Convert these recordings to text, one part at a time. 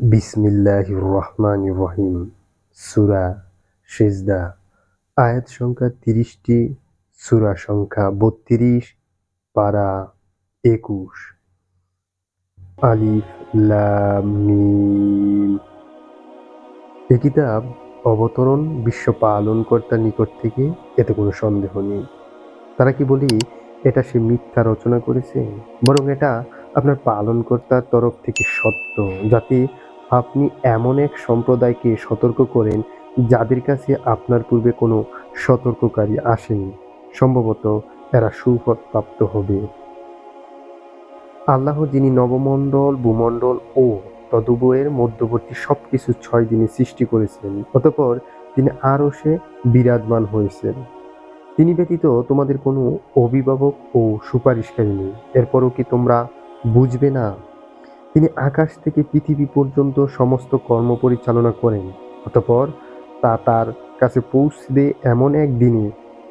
বিসমিল্লাহ রহমান রহিম সুরা সেজদা। আয়াত সংখ্যা তিরিশটি, সুরা সংখ্যা বত্রিশ, পারা একুশ। আলিফ এ কিতাব অবতরণ, বিশ্ব পালনকর্তার নিকট থেকে এতে কোনো সন্দেহ নেই। তারা কি বলি, এটা সে মিথ্যা রচনা করেছে? বরং এটা আপনার পালনকর্তার তরফ থেকে সত্য। যাতে আপনি এমন এক সম্প্রদায়কে সতর্ক করেন যাদের কাছে আপনার পূর্বে কোনো সতর্ককারী আসেনি। সম্ভবত এরা সুফল প্রাপ্ত হবে। আল্লাহ যিনি নবমণ্ডল, ভূমণ্ডল ও তদুবয়ের মধ্যবর্তী সবকিছু ছয় দিনে সৃষ্টি করেছেন, অতপর তিনি আরও সে বিরাজমান হয়েছেন। তিনি ব্যতীত তোমাদের কোনো অভিভাবক ও সুপারিশকারী নেই। এরপরও কি তোমরা বুঝবে না? তিনি আকাশ থেকে পৃথিবী পর্যন্ত সমস্ত কর্ম পরিচালনা করেন। অতপর তা তার কাছে পৌঁছবে এমন এক দিনে,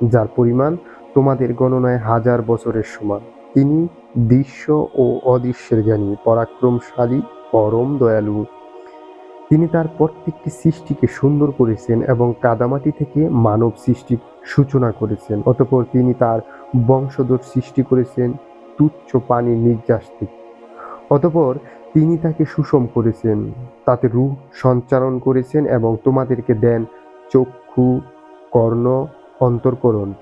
যার পরিমাণ তোমাদের গণনায় হাজার বছরের সমান। তিনি দৃশ্য ও অদৃশ্যের জ্ঞানী, পরাক্রমশালী, পরম দয়ালু। তিনি তার প্রত্যেকটি সৃষ্টিকে সুন্দর করেছেন এবং কাদামাটি থেকে মানব সৃষ্টির সূচনা করেছেন। অতপর তিনি তার বংশধর সৃষ্টি করেছেন তুচ্ছ পানির নির্যাস থেকে। অতঃপর তিনি তাকে সুষম করেছেন। তাতে রূহ সঞ্চারণ করেছেন এবং তোমাদেরকে দেন চক্ষু, কর্ণ, অন্তর্করণ।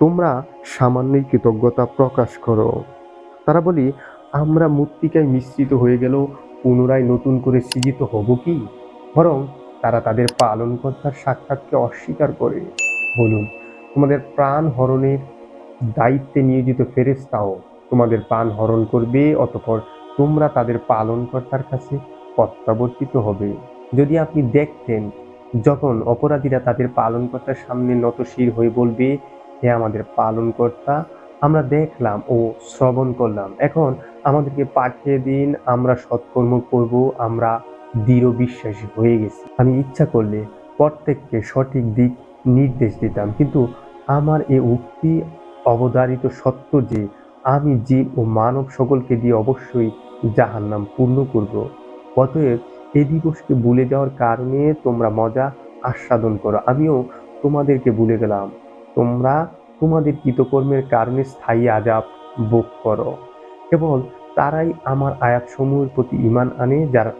তোমরা সামান্যই কৃতজ্ঞতা প্রকাশ করো। তারা বলি, আমরা মূর্তিকায় মিশ্রিত হয়ে গেলেও পুনরায় নতুন করে সৃজিত হব কি? বরং তারা তাদের পালনকর্তার সাক্ষাৎকে অস্বীকার করে। বলুন, তোমাদের প্রাণ হরণের দায়িত্বে নিয়োজিত ফেরেস্তাও তোমাদের প্রাণ হরণ করবে, অতঃপর তোমরা তাদের পালনকর্তার কাছে প্রত্যাবর্তিত হবে। যদি আপনি দেখতেন যখন অপরাধীরা তাদের পালনকর্তার সামনে নতশির হয়ে বলবে, হে আমাদের পালনকর্তা, আমরা দেখলাম ও শ্রবণ করলাম। এখন আমাদেরকে পাঠিয়ে দিন, আমরা সৎকর্ম করব, আমরা দৃঢ় বিশ্বাসী হয়ে গেছি। আমি ইচ্ছা করলে প্রত্যেককে সঠিক দিক নির্দেশ দিতাম, কিন্তু আমার এ উক্তি অবধারিত সত্য যে আমি জীব ও মানব সকলকে দিয়ে অবশ্যই জাহান্নাম পূর্ণ করব। অতএব এই দিবসকে ভুলে যাওয়ার কারণে তোমরা মজা আস্বাদন করো। আমিও তোমাদেরকে ভুলে গেলাম। তোমরা তোমাদের কৃতকর্মের কারণে স্থায়ী আজাব ভোগ করো। কেবল তারাই আমার আয়াতসমূহের প্রতি ইমান আনে, যারা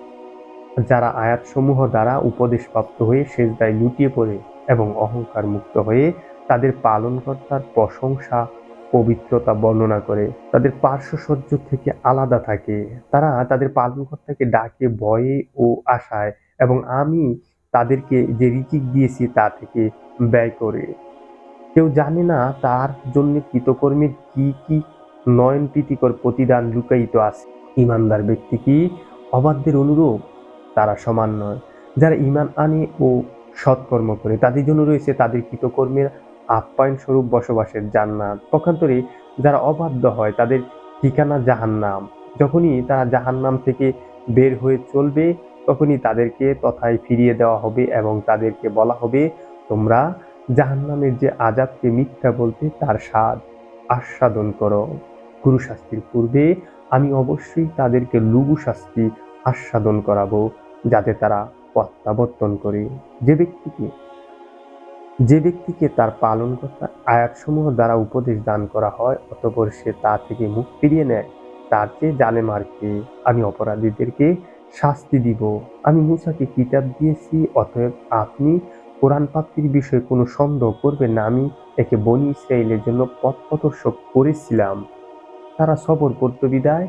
যারা আয়াতসমূহ দ্বারা উপদেশপ্রাপ্ত হয়ে সেজদায় লুটিয়ে পড়ে এবং অহংকার মুক্ত হয়ে তাদের পালনকর্তার প্রশংসা পবিত্রতা বর্ণনা করে, তাদের পার্শ্বসহ্য থেকে আলাদা থাকে। তারা তাদের পালনকর্তাকে ডাকে ভয়ে ও আশায় এবং আমি তাদেরকে যে রিচিক দিয়েছি তা থেকে ব্যয় করে। কেউ জানে না তার জন্য কৃতকর্মের কি কি নয়ন প্রীতিকর প্রতিদান লুকায়িত আছে। ইমানদার ব্যক্তি কি? অবাধ্যের অনুরূপ। তারা সমান নয়। যারা ইমান আনে ও সৎকর্ম করে, তাদের জন্য রয়েছে তাদের কৃতকর্মের আপ্যায়ন স্বরূপ বসবাসের জান্নাত। পক্ষান্তরে যারা অবাধ্য হয় তাদের ঠিকানা জাহান্নাম। যখনই তারা জাহান্নাম থেকে বের হয়ে চলবে, তখনই তাদেরকে তথায় ফিরিয়ে দেওয়া হবে এবং তাদেরকে বলা হবে, তোমরা জাহান্নামের যে আজাবকে মিথ্যা বলতে তার স্বাদ আস্বাদন করো। গুরু শাস্তির পূর্বে আমি অবশ্যই তাদেরকে লঘু শাস্তি আস্বাদন করাবো, যাতে তারা প্রত্যাবর্তন করে। যে ব্যক্তিকে যে ব্যক্তিকে তার পালনকর্তা আয়াতসমূহ দ্বারা উপদেশ দান করা হয়, অতপর সে তা থেকে মুখ ফিরিয়ে নেয়, তার চেয়ে জানে মারকে আমি অপরাধীদেরকে শাস্তি দিব। আমি মুসাকে কিতাব দিয়েছি, অতএব আপনি কোরআন প্রাপ্তির বিষয়ে কোনো সন্দেহ করবেন না। আমি একে বনি ইসরায়েলের জন্য পথ প্রদর্শক করেছিলাম। তারা সবর করত বিদায়।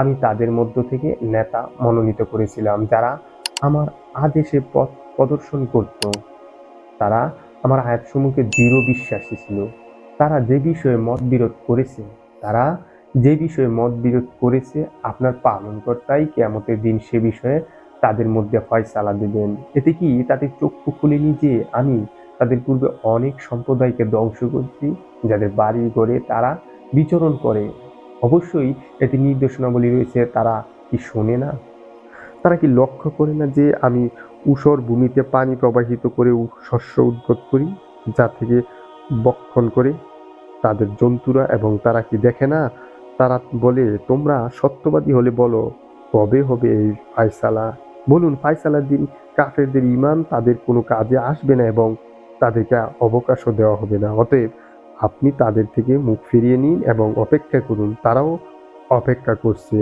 আমি তাদের মধ্য থেকে নেতা মনোনীত করেছিলাম, যারা আমার আদেশে পথ প্রদর্শন করত। তারা আমার আয়াতসমূহকে দৃঢ় বিশ্বাসী ছিল। তারা যে বিষয়ে মত বিরোধ করেছে, তারা যে বিষয়ে মত বিরোধ করেছে, আপনার পালনকর্তাই কেমতের দিন সে বিষয়ে তাদের মধ্যে ফয়সালা দেবেন। এতে কি তাদের চক্ষু খুলেনি যে আমি তাদের পূর্বে অনেক সম্প্রদায়কে ধ্বংস করছি, যাদের বাড়ি ঘরে তারা বিচরণ করে? অবশ্যই এতে নির্দেশনাবলী রয়েছে, তারা কি শোনে না? তারা কি লক্ষ্য করে না যে আমি ঊষর ভূমিতে পানি প্রবাহিত করে শস্য উদ্গত করি, যা থেকে বক্ষণ করে তাদের জন্তুরা এবং তারা কি দেখে না? তারা বলে, তোমরা সত্যবাদী হলে বলো, কবে হবে এই ফায়সালা? বলুন ফাইসালার দিন কাফেরদের ইমান তাদের কোনো কাজে আসবে না এবং তাদেরকে অবকাশও দেওয়া হবে না। অতএব আপনি তাদের থেকে মুখ ফিরিয়ে নিন এবং অপেক্ষা করুন। তারাও অপেক্ষা করছে।